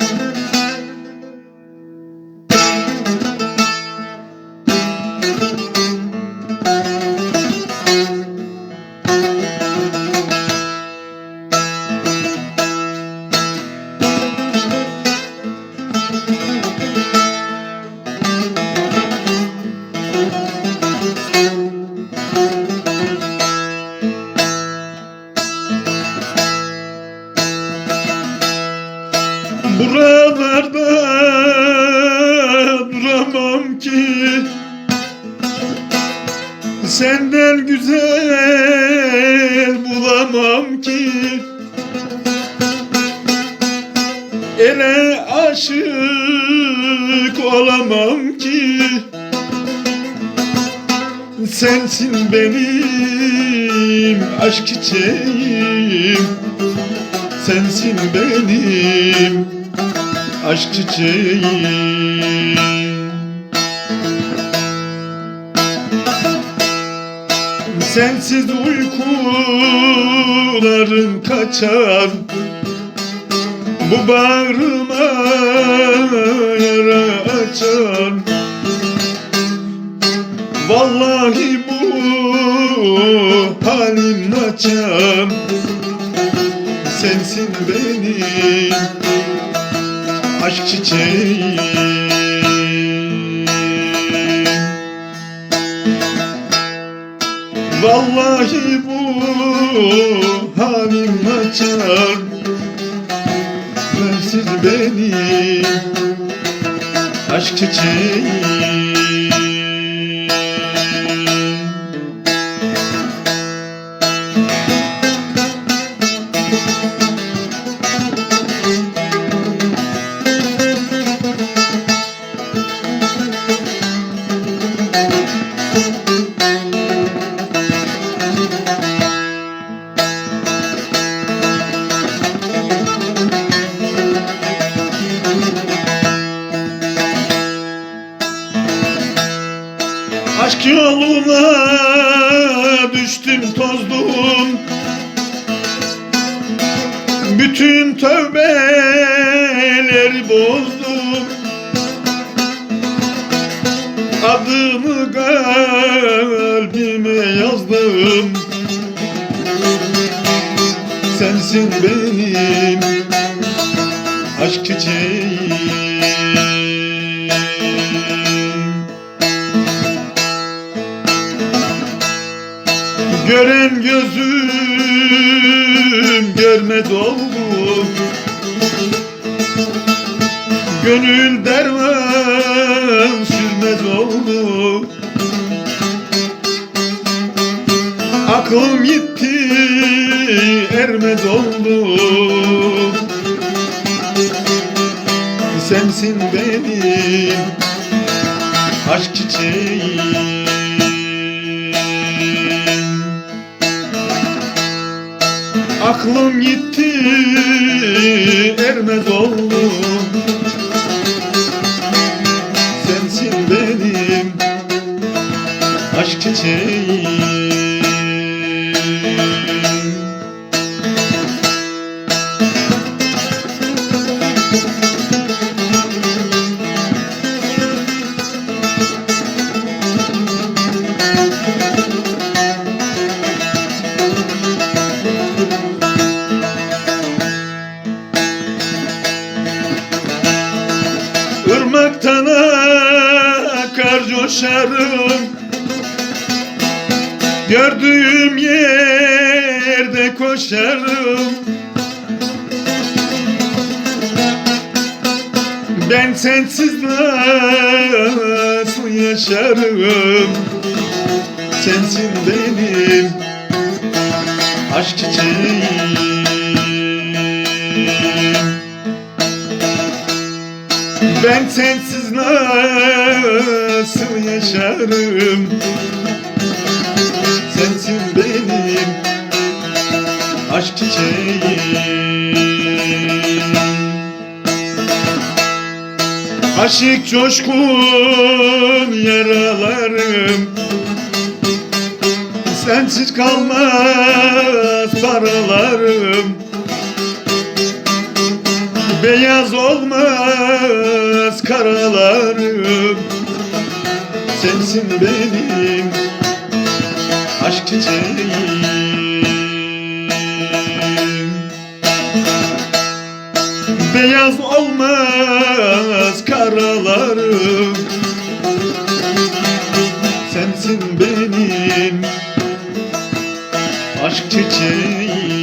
Müzik Buralarda duramam ki. Senden güzel bulamam ki. Ele aşık olamam ki. Sensin benim aşk çiçeğim. Sensin benim aşk çiçeğim Sensiz uykularım kaçar. Bu bağrıma yara açar. Vallahi bu halim açar Sensin benim aşk çiçeğim Vallahi bu halim açar. Sensiz benim aşk çiçeğim tozdum Bütün tövbeleri bozdum. Adımı kalbime yazdım. Sensin benim aşk çiçeğim Gören gözüm görmez oldu. Gönül derman sürmez oldu. Aklım gitti ermez oldu. Sensin benim aşk çiçeğim Aklım gitti ermez oldu Irmaktan akar coşarım. Gördüğüm yerde koşarım. Ben sensiz nasıl yaşarım? Sensin benim aşk çiçeğim Ben sensiz nasıl yaşarım? Sensin benim aşk çiçeğim. Aşık coşkun yaralarım. Sensiz kalmaz paralarım Beyaz olmaz karalarım. Sensin benim aşk çiçeğim. Beyaz olmaz karalarım. Sensin benim aşk çiçeğim